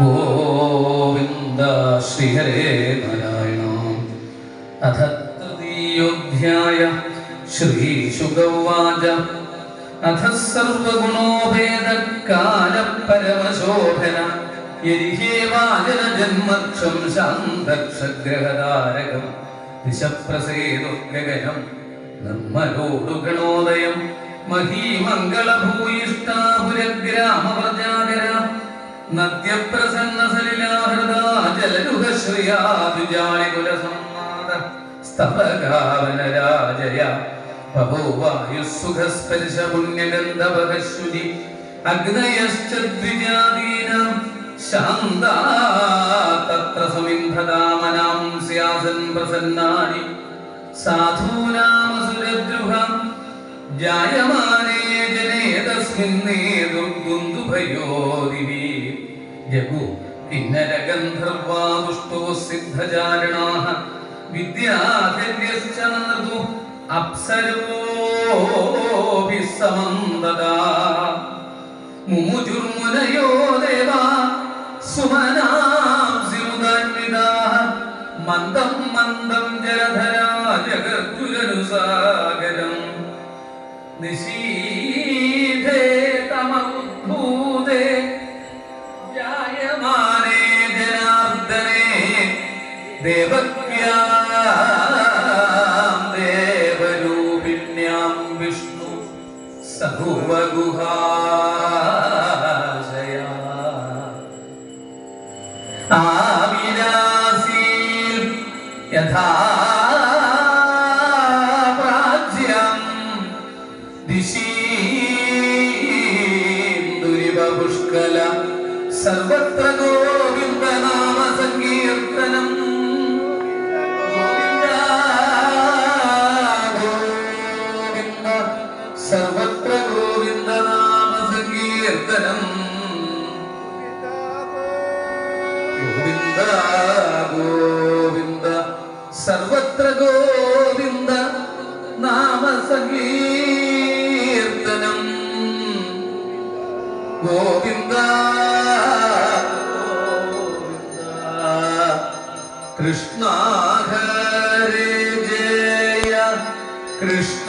ഗോവിന്ദ ശ്രീഹരേ നാരായണ. അഥ തൃതീയോധ്യായ ശ്രീശുഗവാച. അഥ സർവഗുണോഭേദകാലപരമശോഭന യരിഹേവാചന ജന്മക്ഷം ശാന്തക്ഷഗ്രഹതാരകം. ദിശപ്രസേതുഗഗനം നിർമ്മലോടുഗണോദയം മഹീമംഗളഭൂയിഷ്ടാപുരഗ്രാമപ്രജാകര നദ്യപ്രസന്ന സലിലാഹൃദാജലരുഹശ്രിയാജാളികുലസംവാദ സ്തപകാവനരാജയ ബഭൂവായുസുഖസ്പർശ പുണ്യഗന്ധവകശുചി അഗ്നയശ്ച ദ്വിജാതീനാം ശാന്താ തത്ര സമിന്ധതാമനാം സ്യാസൻ പ്രസന്നാനി സാധൂനാമസുരദ്രുഹം ജായമാനേ തസ്മിന്നേ ദുർഗുന്ദുഭയോദിവി ജഗു കിന്നരഗന്ധർവാദുഷ്ടോ സിദ്ധചാരണാഃ വിദ്യാധര്യശ്ച നൃതു അപ്സരോഭി സമന്തദാ മുമുജുർമുനയോ ദേവാ സുമനാംസിമുദാന്വിതാഃ മന്ദം മന്ദം ജലധരാ ജഗദ്ഗുരനുസാഗരം. നിശീധേ ദേവക്യാം ദേവരൂപിണ്യാം വിഷ്ണു സഹുവഗുഹാശയ. ആവിലാസീൽ യഥാ ദുരിവ ദിശീന്ദുരിപുഷ്കല സർവത്ര ഗോവിന്ദനാമ സർവത്ര ഗോവിന്ദനാമ സങ്കീർത്തനം ഗോവിന്ദ ഗോവിന്ദ സർവത്ര ഗോവിന്ദ നാമ സങ്കീർത്തനം ഗോവിന്ദ ഗോവിന്ദ കൃഷ്ണ ഹരേ ജയ. കൃഷ്ണ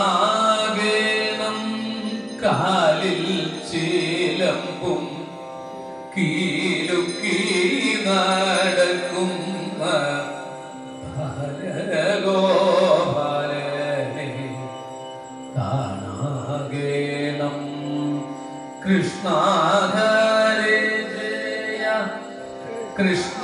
മുമ്പും കീഴുക്കി നടക്കുന്ന ബാലഗോപാലനെ കൃഷ്ണ ജയ. കൃഷ്ണ